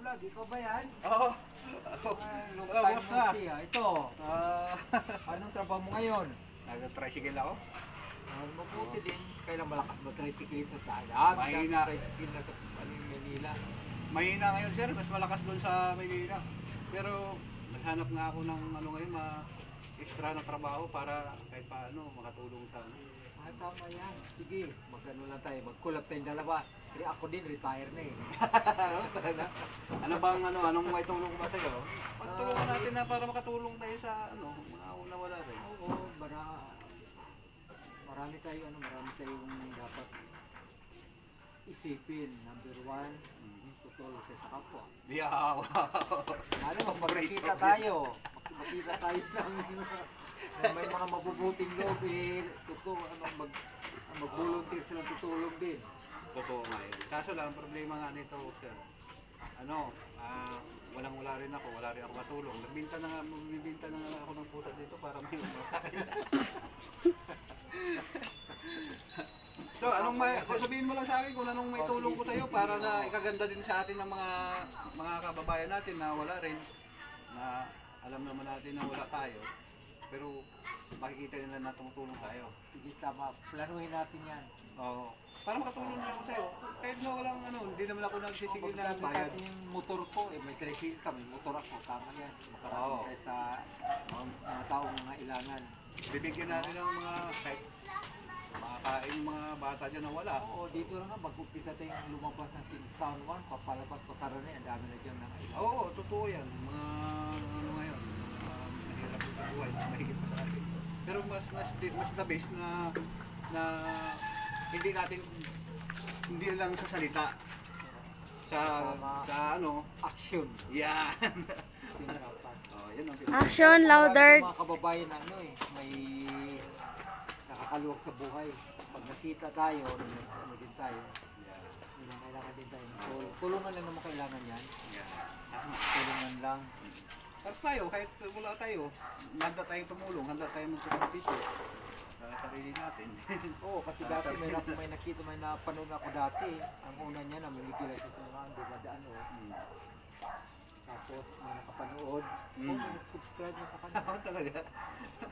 Bulag, ikaw ba yan? Oo. Ako. Long Oh, time no see, ah. Ito, Ah, anong trabaho mo ngayon? Nag-tricycle ako. Ah, mabuti din. Kailan malakas ba tricycle sa dagat? Mahina. Tricycle na sa ano, yung Manila. Mahina ngayon sir, mas malakas doon sa Maynila. Pero naghanap nga ako ng ano ngayon, ma extra na trabaho para kahit paano makatulong sa ano. Ah, tama yan. Sige, magano lang tayo. Magkulap tayong dalawa. Kasi ako din, retire na eh. Talaga. Ano bang ano, anong may tulong ko ba sa'yo? Pagtulungan natin na para makatulong tayo sa ano, mga una wala rin. Oo, bara, marami tayo, ano, marami tayong dapat isipin. Number one, tutulong tayo sa kapwa. Yeah, wow. Ano, magpapakita tayo. Makita tayo ng ng may mga mabubuting loob eh. Totoo, ano, mag, mag-volunteer silang tutulong din. Totoo nga yun. Kaso lang, ang problema nga nito, sir, ano, ah, walang wala rin ako, wala rin ako matulong. Nagbinta na nga, magbibinta na nga ako ng pusa dito para may umakain. so, anong may, kung sabihin mo lang sa akin kung anong may Oh, tulong ko sa'yo para na ikaganda din sa atin ng mga mga kababayan natin na wala rin, na alam naman natin na wala tayo, pero makikita nila na tumutulong tayo. Sige, tama. Planuhin natin yan. Oo. Para makatulong din ako sa'yo. Kahit na walang ano, hindi naman ako nagsisigil na Pagkagamit bayad. natin yung motor ko, eh, may tricycle ka, may motor ako. Tama yan. Makarating Oo. tayo sa mga, mga taong mga ilangan. Bibigyan natin ng mga kahit makakain yung mga bata dyan na wala. Oo, dito na nga, mag-umpisa tayong lumabas ng Kingstown 1, papalabas pa Sara na yan, ang dami na dyan ng ilan. Oo, totoo yan. Mga ano ngayon, uh, mahirap yung sa buhay, mas mahigit pa sa atin. Pero mas mas mas the best na na hindi natin hindi lang sa salita sa sa ano Action. Sinapan. oh yan ang Action, louder. Mga kababayan ano eh, may nakakaluwag sa buhay. Pag nakita tayo, ano din tayo, yun ang kailangan din tayo. Tul- Tulungan lang naman kailangan yan. yan tama Tulungan lang. Pero tayo, kahit wala tayo, handa tayong tumulong, handa tayong magsasabiso sa sarili natin. Oo, kasi dati may, nak- may nakita, may napanood ako dati. Ang una niya, namimigil siya sa mga dumadaan. Oh. Hmm. Tapos may nakapanood. Mm. Oh, may nag-subscribe na sa kanya. Oo, talaga.